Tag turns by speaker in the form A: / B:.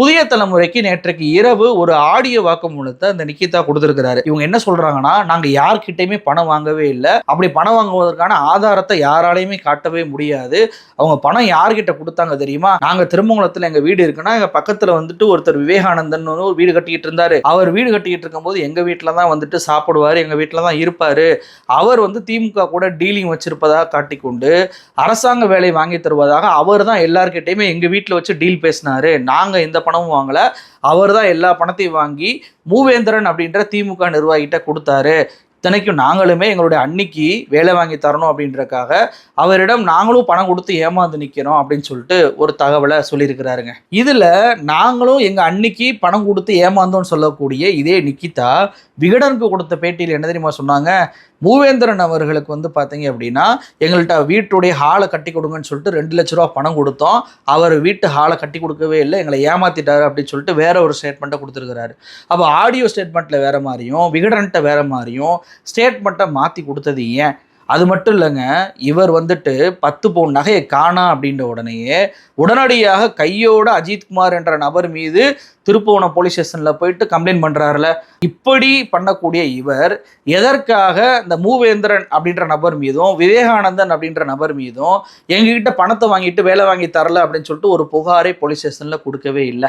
A: புதிய தலைமுறைக்கு நேற்றைக்கு இரவு ஒரு ஆடியோ வாக்குமூலத்தை அந்த நிக்கிதா கொடுத்துருக்கிறாரு. இவங்க என்ன சொல்றாங்கன்னா நாங்க யார்கிட்டயுமே பணம் வாங்கவே இல்லை. அப்படி பணம் வாங்குவதற்கான ஆதாரத்தை யாராலையுமே காட்டவே முடியாது. அவங்க பணம் யார்கிட்ட கொடுத்தாங்க தெரியுமா? நாங்க திருமங்கலத்துல எங்க வீடு இருக்குன்னா எங்க பக்கத்துல வந்துட்டு ஒருத்தர் விவேகானந்தன் ஒரு வீடு கட்டிக்கிட்டு இருந்தாரு. அவர் வீடு கட்டிக்கிட்டு இருக்கும்போது எங்க வீட்டுல தான் வந்துட்டு சாப்பிடுவாரு எங்க வீட்டுல தான் இருப்பாரு. அவர் வந்து திமுக கூட டீலிங் வச்சிருப்பதாக காட்டிக்கொண்டு அரசாங்க வேலை வாங்கி தருவதாக அவர் தான் எல்லார்கிட்டயுமே எங்க வீட்டில் வச்சு டீல் பேசினாரு. நாங்க இந்த பணமும் வாங்கலை. அவர் தான் எல்லா பணத்தையும் வாங்கி மூவேந்திரன் அப்படின்ற திமுக நிர்வாகிகிட்ட கொடுத்தாரு. இத்தனைக்கும் நாங்களுமே எங்களுடைய அன்னிக்கு வேலை வாங்கி தரணும் அப்படின்றக்காக அவரிடம் நாங்களும் பணம் கொடுத்து ஏமாந்து நிற்கிறோம் அப்படின்னு சொல்லிட்டு ஒரு தகவலை சொல்லியிருக்கிறாருங்க. இதில் நாங்களும் எங்கள் அன்னிக்கு பணம் கொடுத்து ஏமாந்தோம்னு சொல்லக்கூடிய இதே நிக்கிதா விகடனுக்கு கொடுத்த பேட்டியில் என்ன தெரியுமா சொன்னாங்க? மூவேந்திரன் அவர்களுக்கு வந்து பார்த்தீங்க அப்படின்னா எங்கள்கிட்ட வீட்டுடைய ஹாலை கட்டி கொடுங்கன்னு சொல்லிட்டு ரெண்டு லட்ச ரூபா பணம் கொடுத்தோம். அவர் வீட்டு ஹாலை கட்டி கொடுக்கவே இல்லை எங்களை ஏமாத்திட்டாரு அப்படின்னு சொல்லிட்டு வேற ஒரு ஸ்டேட்மெண்ட்டை கொடுத்துருக்கிறாரு. அப்போ ஆடியோ ஸ்டேட்மெண்ட்டில் வேற மாதிரியும் விகடன்கிட்ட வேற மாதிரியும் ஸ்டேட்மெண்ட்டை மாற்றி கொடுத்தது ஏன்? அது மட்டும் இல்லைங்க இவர் வந்துட்டு பத்து பவுன் நகையை காணா அப்படின்ற உடனேயே உடனடியாக கையோட அஜித்குமார் என்ற நபர் மீது திருப்புவனம் போலீஸ் ஸ்டேஷனில் போயிட்டு கம்ப்ளைண்ட் பண்ணுறாருல இப்படி பண்ணக்கூடிய இவர் எதற்காக இந்த மூவேந்திரன் அப்படின்ற நபர் மீதும் விவேகானந்தன் அப்படின்ற நபர் மீதும் எங்ககிட்ட பணத்தை வாங்கிட்டு வேலை வாங்கி தரல அப்படின்னு சொல்லிட்டு ஒரு புகாரை போலீஸ் ஸ்டேஷனில் கொடுக்கவே இல்லை.